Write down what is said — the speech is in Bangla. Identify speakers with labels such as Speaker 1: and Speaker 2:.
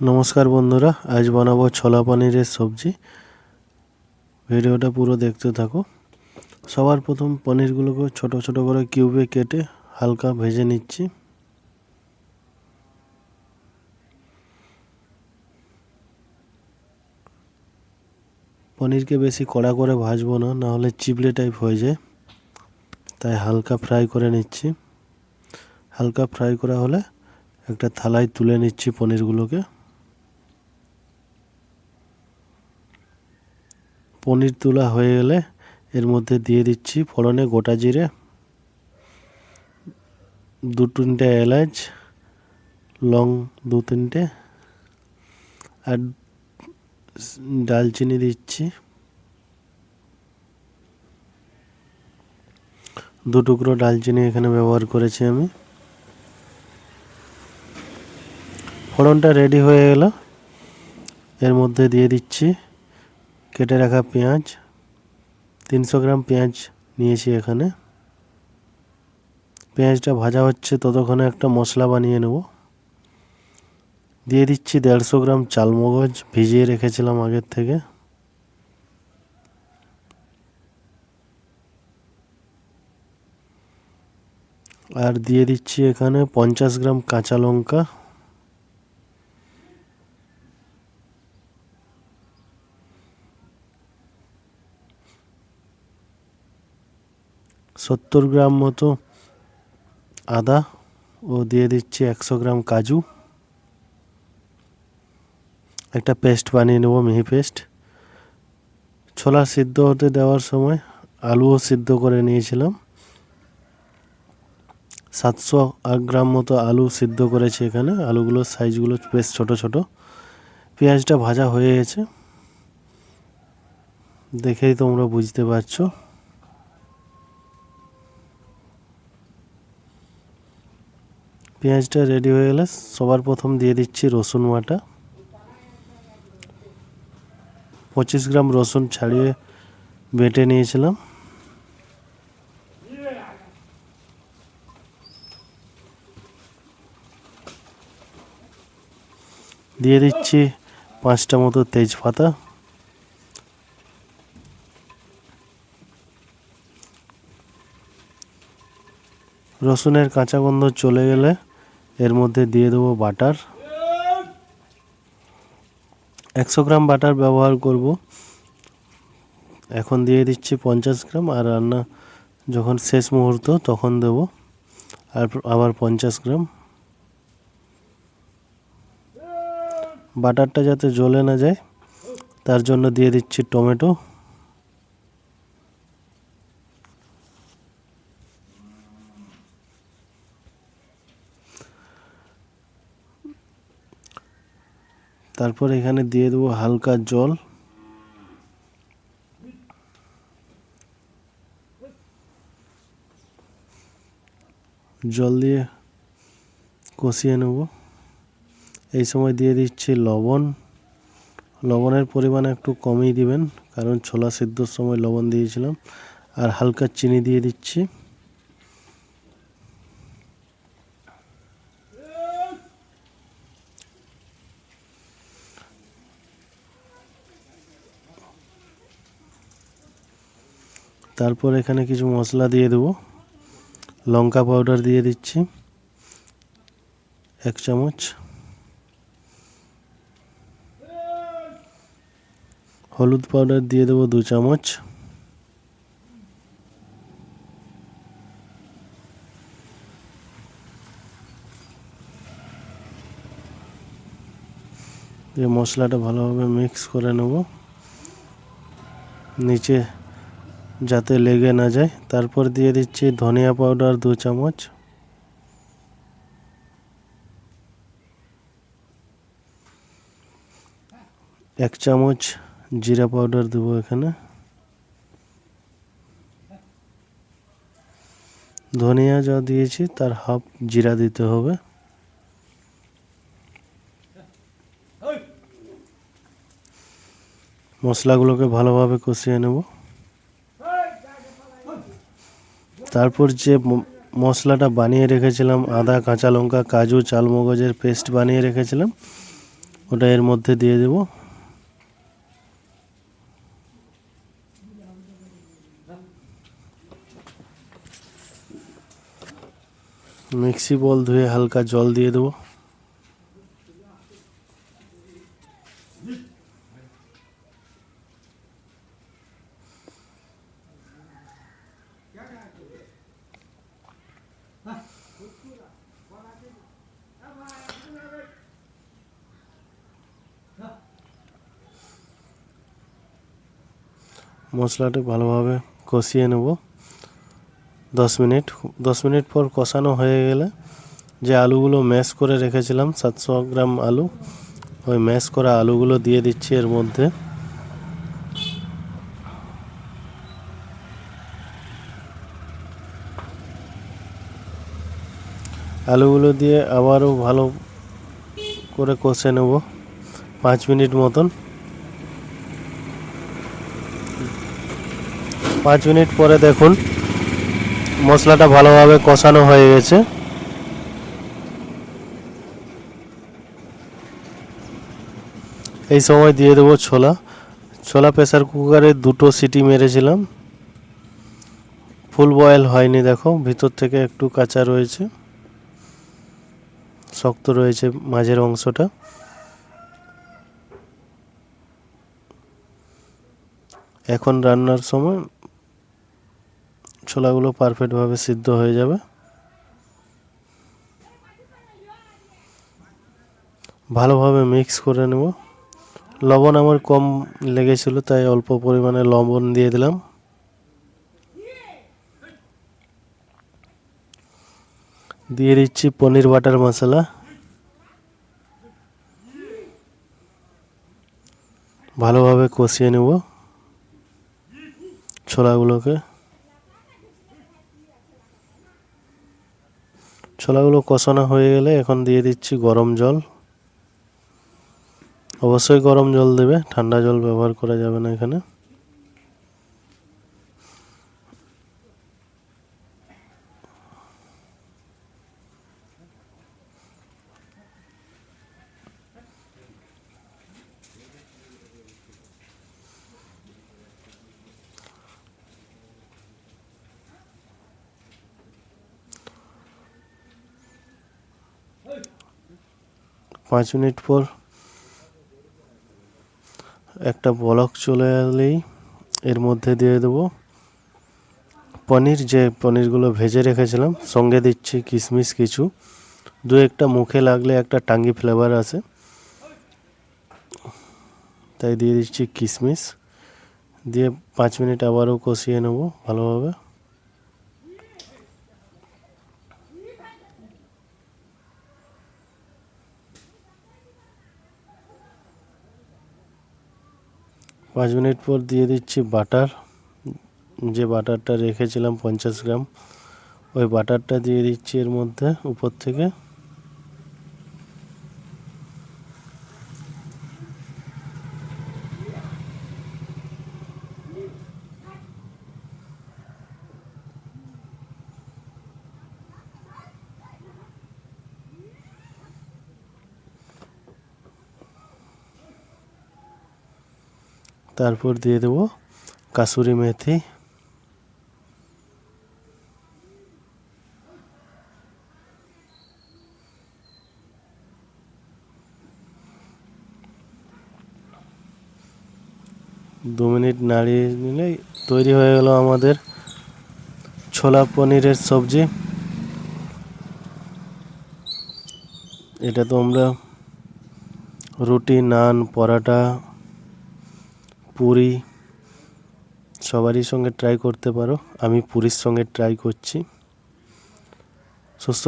Speaker 1: নমস্কার বন্ধুরা, আজ বানাবো ছোলা পনিরের সবজি। ভিডিওটা পুরো দেখতে থাকো। সবার প্রথম পনিরগুলোকে ছোট ছোট করে কিউবে কেটে হালকা ভেজে নিচ্ছি। পনিরকে বেশি কড়া করে ভাজবো না, নাহলে চিবলে টাইপ হয়ে যায়। তাই হালকা ফ্রাই করে নিচ্ছি। হালকা ফ্রাই করা হলে একটা থালায় তুলে নিচ্ছি পনিরগুলোকে। পনির তোলা হয়ে গেলে এর মধ্যে দিয়ে দিচ্ছি ফোড়নে গোটা জিরে, দু তিনটে এলাচ, লং দু তিনটে, আর ডালচিনি দিচ্ছি। দু টুকরো ডালচিনি এখানে ব্যবহার করেছি আমি। ফোড়নটা রেডি হয়ে গেল এর মধ্যে দিয়ে দিচ্ছি কেটে রাখা পেঁয়াজ, তিনশো গ্রাম পেঁয়াজ নিয়েছি এখানে। পেঁয়াজটা ভাজা হচ্ছে, ততক্ষণে একটা মশলা বানিয়ে নেব। দিয়ে দিচ্ছি দেড়শো গ্রাম চালমগজ, ভিজিয়ে রেখেছিলাম আগের থেকে। আর দিয়ে দিচ্ছি এখানে পঞ্চাশ গ্রাম কাঁচা লঙ্কা। সত্তর গ্রাম মতো আদা ও দিয়ে দিচ্ছি একশো গ্রাম কাজু। একটা পেস্ট বানিয়ে নেব, মিহি পেস্ট। ছোলা সিদ্ধ হতে দেওয়ার সময় আলুও সিদ্ধ করে নিয়েছিলাম। সাতশো আট গ্রাম মতো আলু সিদ্ধ করেছি এখানে। আলুগুলোর সাইজগুলো বেশ ছোট ছোট। পেঁয়াজটা ভাজা হয়ে গেছে। দেখেই তোমরা বুঝতে পারছ। পেঁয়াজটা রেডি হয়ে গেলে সবার প্রথম দিয়ে দিচ্ছি রসুন বাটা। পঁচিশ গ্রাম রসুন ছাড়িয়ে বেটে নিয়েছিলাম। দিয়ে দিচ্ছি পাঁচটা মতো তেজপাতা। রসুনের কাঁচা গন্ধ চলে গেলে এর মধ্যে দিয়ে দেবো বাটার। একশো গ্রাম বাটার ব্যবহার করব। এখন দিয়ে দিচ্ছি পঞ্চাশ গ্রাম আর রান্না যখন শেষ মুহূর্ত তখন দেব। আর আবার পঞ্চাশ গ্রাম। বাটারটা যাতে জ্বলে না যায়, তার জন্য দিয়ে দিচ্ছি টমেটো। তারপর এখানে দিয়ে দেবো হালকা জল। জল দিয়ে কষিয়ে নেব। এই সময় দিয়ে দিচ্ছি লবণ। লবণের পরিমাণ একটু কমই দিবেন, কারণ ছোলা সিদ্ধর সময় লবণ দিয়েছিলাম। আর হালকা চিনি দিয়ে দিচ্ছি। তারপর এখানে কিছু মশলা দিয়ে দেবো। লঙ্কা পাউডার দিয়ে দিচ্ছি। এক চামচ। হলুদ পাউডার দিয়ে দেবো দু চামচ। দিয়ে মশলাটা ভালোভাবে মিক্স করে নেব। নিচে যাতে লেগে না যায়। তারপর দিয়ে দিচ্ছি ধনিয়া পাউডার দু চামচ। এক চামচ জিরা পাউডার দেবো এখানে। ধনিয়া যা দিয়েছি তার হাফ জিরা দিতে হবে। মশলাগুলোকে ভালোভাবে কষিয়ে নেব। তারপর যে মশলাটা বানিয়ে রেখেছিলাম, আদা, কাঁচা লঙ্কা, কাজু, চালমগজের পেস্ট বানিয়ে রেখেছিলাম, ওটা এর মধ্যে দিয়ে দেব। মিক্সি বল ধুয়ে হালকা জল দিয়ে দেবো। মশলাটা ভালোভাবে কষিয়ে নেব। দশ মিনিট দশ মিনিট পর কষানো হয়ে গেলে যে আলুগুলো ম্যাশ করে রেখেছিলাম, সাতশো গ্রাম আলু, ওই ম্যাশ করা আলুগুলো দিয়ে দিচ্ছি এর মধ্যে। আলুগুলো দিয়ে আবারও ভালো করে কষে নেব, পাঁচ মিনিট মতন। পাঁচ মিনিট পরে দেখুন, মশলাটা ভালোভাবে কষানো হয়ে গেছে। এই সময় দিয়ে দেবো ছোলা। ছোলা প্রেসার কুকারে দুটো সিটি মেরেছিলাম। ফুল বয়েল হয়নি, দেখো, ভিতর থেকে একটু কাঁচা রয়েছে। শক্ত রয়েছে মাঝের অংশটা। এখন রান্নার সময় ছোলাগুলো পারফেক্টভাবে সিদ্ধ হয়ে যাবে। ভালোভাবে মিক্স করে নেব। লবণ আমার কম লেগেছিল, তাই অল্প পরিমাণে লবণ দিয়ে দিলাম। দিয়ে দিচ্ছি পনির বাটার মশলা। ভালোভাবে কষিয়ে নেব ছোলাগুলোকে। ছোলাগুলো কষানো হয়ে গেলে এখন দিয়ে দিচ্ছি গরম জল। অবশ্যই গরম জল দেবে, ঠান্ডা জল ব্যবহার করা যাবে না এখানে। পাঁচ মিনিট পর একটা বলক চলে এলেই এর মধ্যে দিয়ে দেবো। পনির, যে পনিরগুলো ভেজে রেখেছিলাম, সঙ্গে দিচ্ছি কিশমিশ কিছু। দু একটা মুখে লাগলে একটা টাঙ্গি ফ্লেভার আসে তাই দিয়ে দিচ্ছি কিশমিশ দিয়ে পাঁচ মিনিট আবারও কষিয়ে নেব ভালোভাবে। পাঁচ মিনিট পর দিয়ে দিচ্ছি বাটার। যে বাটারটা রেখেছিলাম পঞ্চাশ গ্রাম, ওই বাটারটা দিয়ে দিচ্ছি এর মধ্যে উপর থেকে। তারপর দিয়ে দেবো কাসুরি মেথি। দু মিনিট নাড়িয়ে নিলেই তৈরি হয়ে গেল আমাদের ছোলা পনিরের সবজি। এটা তোমরা রুটি, নান, পরাটা পুরি সবারই সঙ্গে ট্রাই করতে পারো। আমি পুরীর সঙ্গে ট্রাই করছি। সুস্থ